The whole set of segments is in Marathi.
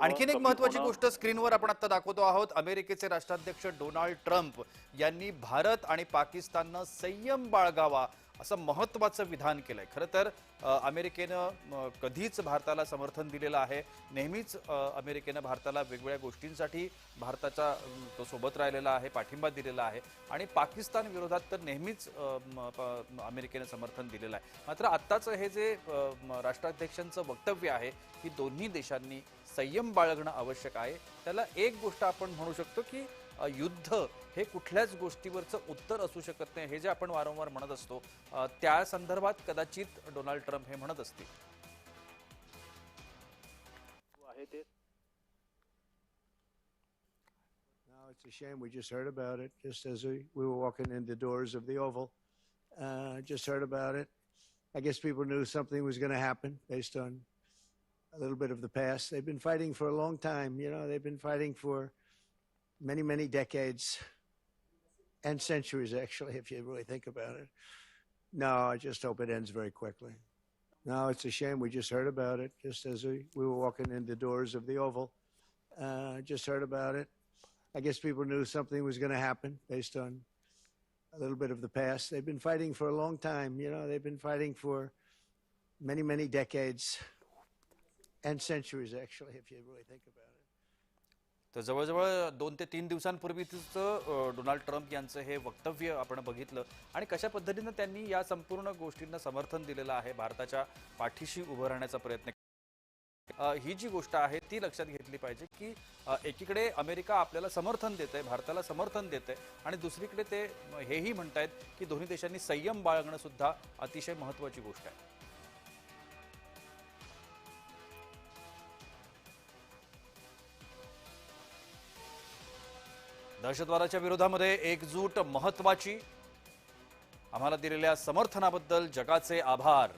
आणखीन एक महत्वाची गोष्ट स्क्रीनवर आपण आता दाखवतो आहोत. अमेरिकेचे राष्ट्राध्यक्ष डोनाल्ड ट्रम्प यांनी भारत आणि पाकिस्ताननं संयम बाळगावा असं महत्त्वाचं विधान केलं आहे खरं तर अमेरिकेनं कधीच भारताला समर्थन दिलेलं आहे. नेहमीच अमेरिकेनं भारताला वेगवेगळ्या गोष्टींसाठी भारताचा तो सोबत राहिलेला आहे पाठिंबा दिलेला आहे. आणि पाकिस्तान विरोधात तर नेहमीच अमेरिकेनं समर्थन दिलेलं आहे. मात्र आत्ताचं हे जे राष्ट्राध्यक्षांचं वक्तव्य आहे की दोन्ही देशांनी संयम बाळगणं आवश्यक आहे. त्याला एक गोष्ट आपण म्हणू शकतो की युद्ध हे कुठल्याच गोष्टीवरचं उत्तर असू शकत नाही हे जे आपण वारंवार म्हणत असतो अ, त्या संदर्भात कदाचित डोनाल्ड ट्रम्प हे म्हणत असतील आहे ते No, it's a shame. We just heard about it just as we, we were walking in the doors of the Oval. Uh, just heard about it. I guess people knew something was going to happen based on a little bit of the past. They've been fighting for a long time. You know, they've been fighting for many, many decades and centuries, actually, if you really think about it. No, I just hope it ends very quickly. No, it's a shame. We just heard about it just as we, we were walking in the doors of the Oval. Uh, just heard about it. I guess people knew something was going to happen based on a little bit of the past. They've been fighting for a long time. You know, they've been fighting for many, many decades and centuries, actually, if you really think about it. तर जवळजवळ दोन ते तीन दिवसांपूर्वीच डोनाल्ड ट्रम्प यांचं हे वक्तव्य आपण बघितलं. आणि कशा पद्धतीनं त्यांनी या संपूर्ण गोष्टींना समर्थन दिलेलं आहे भारताच्या पाठीशी उभं राहण्याचा प्रयत्न ही जी गोष्ट आहे ती लक्षात घेतली पाहिजे की एकीकडे अमेरिका आपल्याला समर्थन देत आहे भारताला समर्थन देत आहे आणि दुसरीकडे ते हेही म्हणतायत की दोन्ही देशांनी संयम बाळगणं सुद्धा अतिशय महत्वाची गोष्ट आहे. दहशतवादाच्या विरोधामध्ये एकजूट महत्वाची. आम्हाला दिलेल्या समर्थनाबद्दल जगाचे आभार.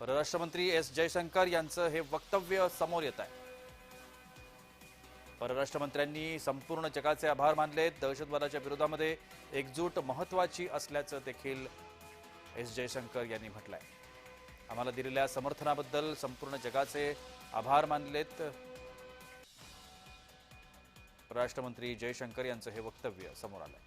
परराष्ट्रमंत्री एस जयशंकर यांचं हे वक्तव्य समोर येत आहे. परराष्ट्रमंत्र्यांनी संपूर्ण जगाचे आभार मानले दहशतवादाच्या विरोधामध्ये एकजूट महत्वाची असल्याचं देखील एस जयशंकर यांनी म्हटलंय. आम्हाला दिलेल्या समर्थनाबद्दल संपूर्ण जगाचे आभार मानलेत. परराष्ट्रमंत्री जयशंकर यांचं हे वक्तव्य समोर आलंय.